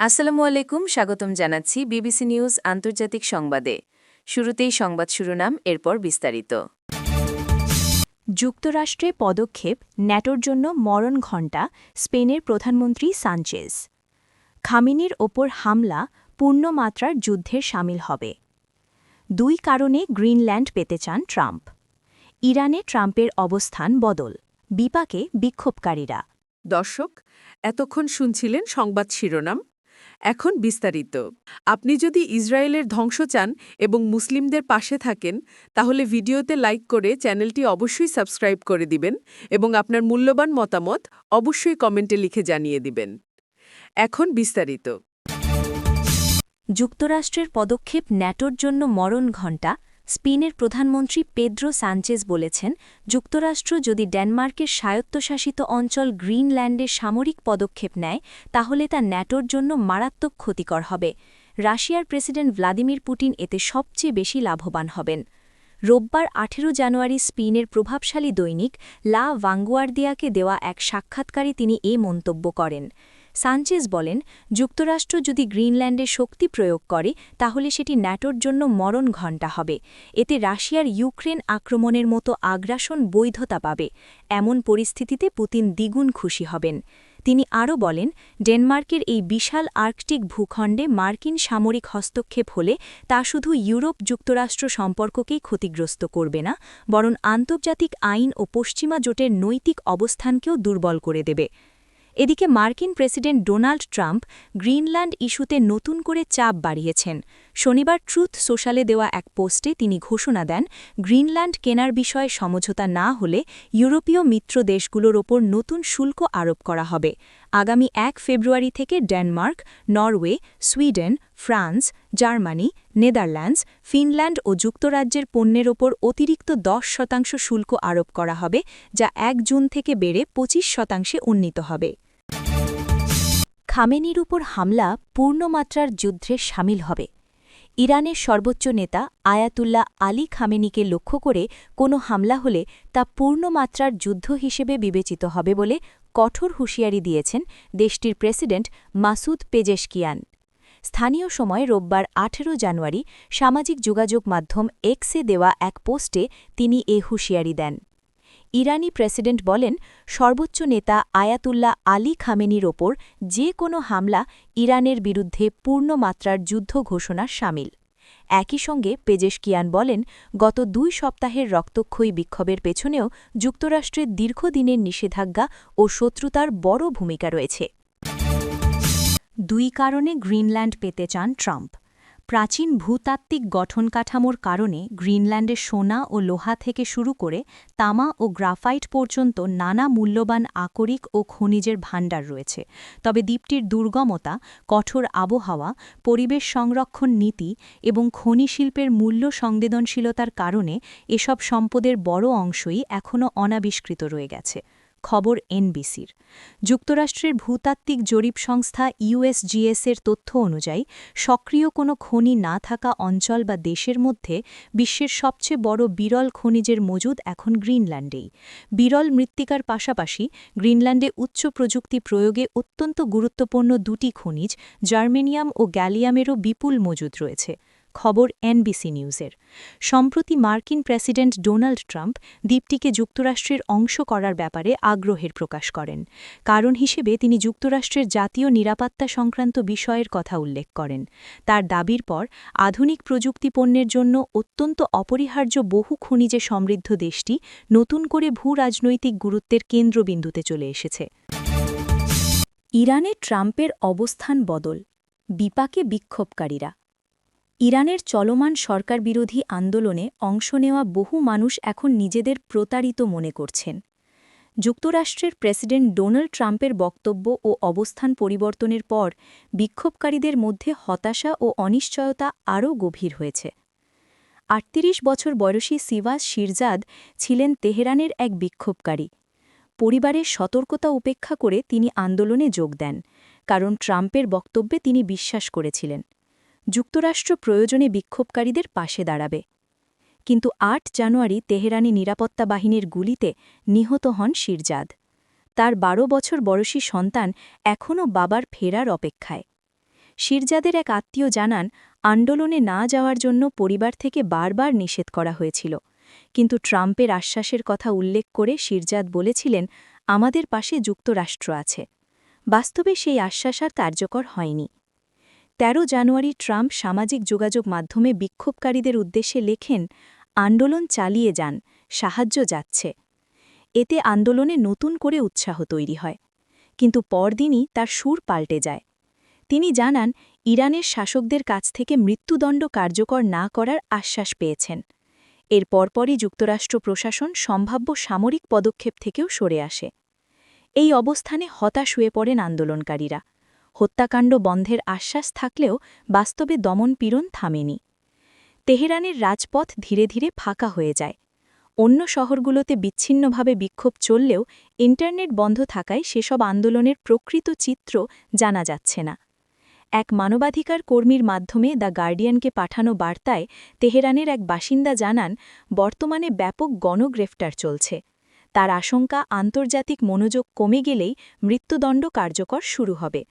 আসসালামু আলাইকুম, স্বাগতম জানাচ্ছি বিবিসি নিউজ আন্তর্জাতিক সংবাদে। শুরুতেই সংবাদ শিরোনাম, এরপর বিস্তারিত। যুক্তরাষ্ট্রে পদক্ষেপ, ন্যাটোর জন্য মরণ ঘণ্টা, স্পেনের প্রধানমন্ত্রী সানচেজ। খামিনির ওপর হামলা, পূর্ণমাত্রার যুদ্ধের সামিল হবে। দুই কারণে গ্রিনল্যান্ড পেতে চান ট্রাম্প। ইরানে ট্রাম্পের অবস্থান বদল, বিপাকে বিক্ষোভকারীরা। দর্শক, এতক্ষণ শুনছিলেন সংবাদ শিরোনাম এখন বিস্তারিত। আপনি যদি ইসরায়েলের ধ্বংস চান এবং মুসলিমদের পাশে থাকেন, তাহলে ভিডিওতে লাইক করে চ্যানেলটি অবশ্যই সাবস্ক্রাইব করে দিবেন এবং আপনার মূল্যবান মতামত অবশ্যই কমেন্টে লিখে জানিয়ে দিবেন। এখন বিস্তারিত। যুক্তরাষ্ট্রের পদক্ষেপ ন্যাটোর জন্য মরণ ঘণ্টা স্পেনের প্রধানমন্ত্রী পেদ্রো সানচেজ বলেছেন, যুক্তরাষ্ট্র যদি ডেনমার্কের স্বায়ত্তশাসিত অঞ্চল গ্রিনল্যান্ডে সামরিক পদক্ষেপ নেয়, তাহলে তা ন্যাটোর জন্য মারাত্মক ক্ষতিকর হবে। রাশিয়ার প্রেসিডেন্ট ভ্লাদিমির পুটিন এতে সবচেয়ে বেশি লাভবান হবেন। রোববার আঠেরো জানুয়ারি স্পেনের প্রভাবশালী দৈনিক লা ভাঙ্গুয়ার্দিয়াকে দেওয়া এক সাক্ষাৎকারে তিনি এ মন্তব্য করেন। সানচেজ বলেন, যুক্তরাষ্ট্র যদি গ্রিনল্যান্ডে শক্তি প্রয়োগ করে, তাহলে সেটি ন্যাটোর জন্য মরণ ঘণ্টা হবে। এতে রাশিয়ার ইউক্রেন আক্রমণের মতো আগ্রাসন বৈধতা পাবে। এমন পরিস্থিতিতে পুতিন দ্বিগুণ খুশি হবেন। তিনি আরও বলেন, ডেনমার্কের এই বিশাল আর্কটিক ভূখণ্ডে মার্কিন সামরিক হস্তক্ষেপ হলে তা শুধু ইউরোপ যুক্তরাষ্ট্র সম্পর্ককেই ক্ষতিগ্রস্ত করবে না, বরং আন্তর্জাতিক আইন ও পশ্চিমা জোটের নৈতিক অবস্থানকেও দুর্বল করে দেবে। এদিকে মার্কিন প্রেসিডেন্ট ডোনাল্ড ট্রাম্প গ্রিনল্যান্ড ইস্যুতে নতুন করে চাপ বাড়িয়েছেন। শনিবার ট্রুথ সোশ্যালে দেওয়া এক পোস্টে তিনি ঘোষণা দেন, গ্রিনল্যান্ড কেনার বিষয়ে সমঝোতা না হলে ইউরোপীয় মিত্র দেশগুলোর ওপর নতুন শুল্ক আরোপ করা হবে। আগামী এক ফেব্রুয়ারি থেকে Denmark, Norway, Sweden, France, Germany, Netherlands, Finland ও যুক্তরাজ্যের পণ্যের ওপর অতিরিক্ত দশ শতাংশ শুল্ক আরোপ করা হবে, যা এক জুন থেকে বেড়ে পঁচিশ শতাংশে উন্নীত হবে। খামেনির উপর হামলা পূর্ণমাত্রার যুদ্ধে সামিল হবে। ইরানের সর্বোচ্চ নেতা আয়াতুল্লাহ আলী খামেনিকে লক্ষ্য করে কোনো হামলা হলে তা পূর্ণমাত্রার যুদ্ধ হিসেবে বিবেচিত হবে বলে কঠোর হুঁশিয়ারি দিয়েছেন দেশটির প্রেসিডেন্ট মাসুদ পেজেশকিয়ান। স্থানীয় সময় রোববার আঠেরো জানুয়ারি সামাজিক যোগাযোগ মাধ্যম এক্সে দেওয়া এক পোস্টে তিনি এ হুঁশিয়ারি দেন। ইরানি প্রেসিডেন্ট বলেন, সর্বোচ্চ নেতা আয়াতুল্লাহ আলী খামেনির ওপর যে কোনো হামলা ইরানের বিরুদ্ধে পূর্ণমাত্রার যুদ্ধ ঘোষণা সামিল। একই সঙ্গে পেজেশকিয়ান বলেন, গত দুই সপ্তাহের রক্তক্ষয়ী বিক্ষোভের পেছনেও যুক্তরাষ্ট্রের দীর্ঘদিনের নিষেধাজ্ঞা ও শত্রুতার বড় ভূমিকা রয়েছে। দুই কারণে গ্রিনল্যান্ড পেতে চান ট্রাম্প। প্রাচীন ভূতাত্ত্বিক গঠন কাঠামোর কারণে গ্রিনল্যান্ডে সোনা ও লোহা থেকে শুরু করে তামা ও গ্রাফাইট পর্যন্ত নানা মূল্যবান আকরিক ও খনিজের ভাণ্ডার রয়েছে। তবে দ্বীপটির দুর্গমতা, কঠোর আবহাওয়া, পরিবেশ সংরক্ষণ নীতি এবং খনি শিল্পের মূল্য সংবেদনশীলতার কারণে এসব সম্পদের বড় অংশই এখনও অনাবিষ্কৃত রয়ে গেছে। খবর এনবিসির। যুক্তরাষ্ট্রের ভূতাত্ত্বিক জরিপ সংস্থা ইউএসজিএসের তথ্য অনুযায়ী, সক্রিয় কোনো খনি না থাকা অঞ্চল বা দেশের মধ্যে বিশ্বের সবচেয়ে বড় বিরল খনিজের মজুদ এখন গ্রিনল্যান্ডেই। বিরল মৃত্তিকার পাশাপাশি গ্রিনল্যান্ডে উচ্চ প্রযুক্তি প্রয়োগে অত্যন্ত গুরুত্বপূর্ণ দুটি খনিজ, জার্মেনিয়াম ও গ্যালিয়ামেরও বিপুল মজুদ রয়েছে। খবর এনবিসি নিউজের। সম্প্রতি মার্কিন প্রেসিডেন্ট ডোনাল্ড ট্রাম্প দ্বীপটিকে যুক্তরাষ্ট্রের অংশ করার ব্যাপারে আগ্রহের প্রকাশ করেন। কারণ হিসেবে তিনি যুক্তরাষ্ট্রের জাতীয় নিরাপত্তা সংক্রান্ত বিষয়ের কথা উল্লেখ করেন। তার দাবির পর আধুনিক প্রযুক্তি পণ্যের জন্য অত্যন্ত অপরিহার্য বহু খনিজে সমৃদ্ধ দেশটি নতুন করে ভূ রাজনৈতিক গুরুত্বের কেন্দ্রবিন্দুতে চলে এসেছে। ইরানে ট্রাম্পের অবস্থান বদল। বিপাকে বিক্ষোভকারীরা। ইরানের চলমান সরকার বিরোধী আন্দোলনে অংশ নেওয়া বহু মানুষ এখন নিজেদের প্রতারিত মনে করছেন। যুক্তরাষ্ট্রের প্রেসিডেন্ট ডোনাল্ড ট্রাম্পের বক্তব্য ও অবস্থান পরিবর্তনের পর বিক্ষোভকারীদের মধ্যে হতাশা ও অনিশ্চয়তা আরও গভীর হয়েছে। আটত্রিশ বছর বয়সী সিভাস শিরজাদ ছিলেন তেহরানের এক বিক্ষোভকারী। পরিবারের সতর্কতা উপেক্ষা করে তিনি আন্দোলনে যোগ দেন, কারণ ট্রাম্পের বক্তব্যে তিনি বিশ্বাস করেছিলেন। যুক্তরাষ্ট্র প্রয়োজনে বিক্ষোভকারীদের পাশে দাঁড়াবে। কিন্তু আট জানুয়ারি তেহরানি নিরাপত্তা বাহিনীর গুলিতে নিহত হন শিরজাদ। তার বারো বছর বয়সী সন্তান এখনও বাবার ফেরার অপেক্ষায়। শিরজাদের এক আত্মীয় জানান, আন্দোলনে না যাওয়ার জন্য পরিবার থেকে বারবার নিষেধ করা হয়েছিল। কিন্তু ট্রাম্পের আশ্বাসের কথা উল্লেখ করে শিরজাদ বলেছিলেন, আমাদের পাশে যুক্তরাষ্ট্র আছে। বাস্তবে সেই আশ্বাস আর কার্যকর হয়নি। ১৩ জানুয়ারি ট্রাম্প সামাজিক যোগাযোগ মাধ্যমে বিক্ষোভকারীদের উদ্দেশ্যে লেখেন, আন্দোলন চালিয়ে যান, সাহায্য যাচ্ছে। এতে আন্দোলনে নতুন করে উৎসাহ তৈরি হয়। কিন্তু পরদিনই তার সুর পাল্টে যায়। তিনি জানান, ইরানের শাসকদের কাছ থেকে মৃত্যুদণ্ড কার্যকর না করার আশ্বাস পেয়েছেন। এর পরপরই যুক্তরাষ্ট্র প্রশাসন সম্ভাব্য সামরিক পদক্ষেপ থেকেও সরে আসে। এই অবস্থানে হতাশ হয়ে পড়েন আন্দোলনকারীরা। হত্যাকাণ্ড বন্ধের আশ্বাস থাকলেও বাস্তবে দমনপীড়ন থামেনি। তেহরানের রাজপথ ধীরে ধীরে ফাঁকা হয়ে যায়। অন্য শহরগুলোতে বিচ্ছিন্নভাবে বিক্ষোভ চললেও ইন্টারনেট বন্ধ থাকায় সেসব আন্দোলনের প্রকৃত চিত্র জানা যাচ্ছে না। এক মানবাধিকার কর্মীর মাধ্যমে দ্য গার্ডিয়ানকে পাঠানো বার্তায় তেহরানের এক বাসিন্দা জানান, বর্তমানে ব্যাপক গণগ্রেফতার চলছে। তার আশঙ্কা আন্তর্জাতিক মনোযোগ কমে গেলেই মৃত্যুদণ্ড কার্যকর শুরু হবে।